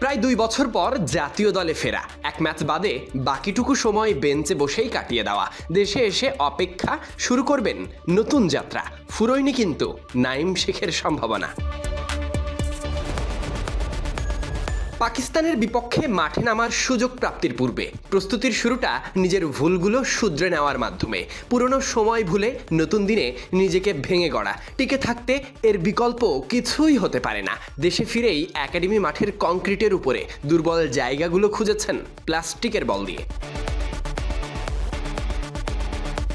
প্রায় দুই বছর পর জাতীয় দলে ফেরা। এক ম্যাচ বাদে বাকিটুকু সময় বেঞ্চে বসেই কাটিয়ে দেওয়া। দেশে এসে অপেক্ষা শুরু করবেন নতুন যাত্রা। ফুরোয়নি কিন্তু নাইম শেখের সম্ভাবনা। পাকিস্তানের বিপক্ষে মাঠে নামার সুযোগ প্রাপ্তির পূর্বে। প্রস্তুতির শুরুটা নিজের ভুলগুলো শুধরে নেওয়ার মাধ্যমে। পুরনো সময় ভুলে নতুন দিনে নিজেকে ভেঙে গড়া, টিকে থাকতে এর বিকল্প কিছুই হতে পারে না। দেশে ফিরেই একাডেমি মাঠের কংক্রিটের উপরে দুর্বল জায়গাগুলো খুঁজেছেন প্লাস্টিকের বল দিয়ে।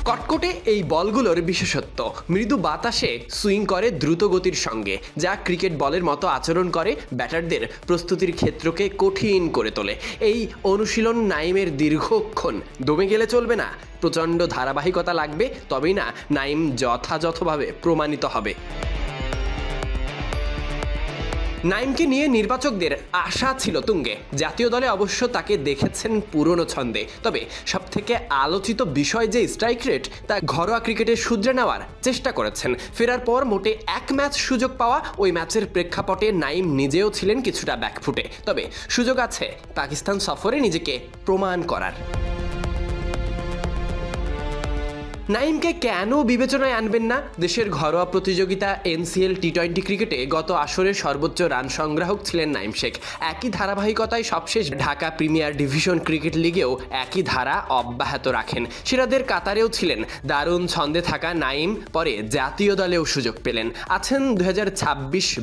কটকটে এই বলগুলোর বিশেষত্ব। মৃদু বাতাসে সুইং করে দ্রুত গতির সঙ্গে, যা ক্রিকেট বলের মতো আচরণ করে ব্যাটারদের প্রস্তুতির ক্ষেত্রকে কঠিন করে তোলে। এই অনুশীলন নাইমের দীর্ঘক্ষণ। দমে গেলে চলবে না। প্রচণ্ড ধারাবাহিকতা লাগবে, তবেই না, নাইম যথাযথভাবে প্রমাণিত হবে। নাইমকে নিয়ে নির্বাচকদের আশা ছিল তুঙ্গে। জাতীয় দলে অবশ্য তাকে দেখেছেন পুরনো ছন্দে। তবে সবথেকে আলোচিত বিষয় যে স্ট্রাইক রেট তা ঘরোয়া ক্রিকেটে শুধরে নেওয়ার চেষ্টা করেছেন। ফেরার পর মোটে এক ম্যাচ সুযোগ পাওয়া, ওই ম্যাচের প্রেক্ষাপটে নাইম নিজেও ছিলেন কিছুটা ব্যাকফুটে তবে সুযোগ আছে, পাকিস্তান সফরে নিজেকে প্রমাণ করার। নাইমকে কেন বিবেচনায় আনবেন না? দেশের ঘরোয়া প্রতিযোগিতা এনসিএল টি টোয়েন্টি ক্রিকেটে গত আসরে সর্বোচ্চ রান সংগ্রাহক ছিলেন নাইম শেখ। একই ধারাবাহিকতায় সবশেষ ঢাকা প্রিমিয়ার ডিভিশন ক্রিকেট লিগেও একই ধারা অব্যাহত রাখেন। সেরাদের কাতারেও ছিলেন। দারুণ ছন্দে থাকা নাইম পরে জাতীয় দলেও সুযোগ পেলেন। আছেন দু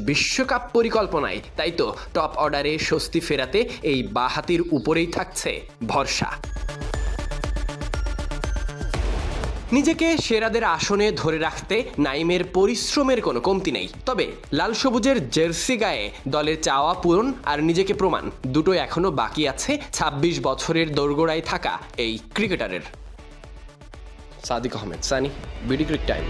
বিশ্বকাপ পরিকল্পনায়। তাই তো টপ অর্ডারে স্বস্তি ফেরাতে এই বাহাতির উপরেই থাকছে ভরসা। নিজেকে সেরাদের আসনে ধরে রাখতে নাইমের পরিশ্রমের কোনো কমতি নেই। তবে লাল সবুজের জার্সি গায়ে দলের চাওয়া পূরণ আর নিজেকে প্রমাণ দুটো এখনও বাকি আছে ২৬ বছরের দোরগোড়ায় থাকা এই ক্রিকেটারের। Sadiq Ahmed, Sunny, BD cric time.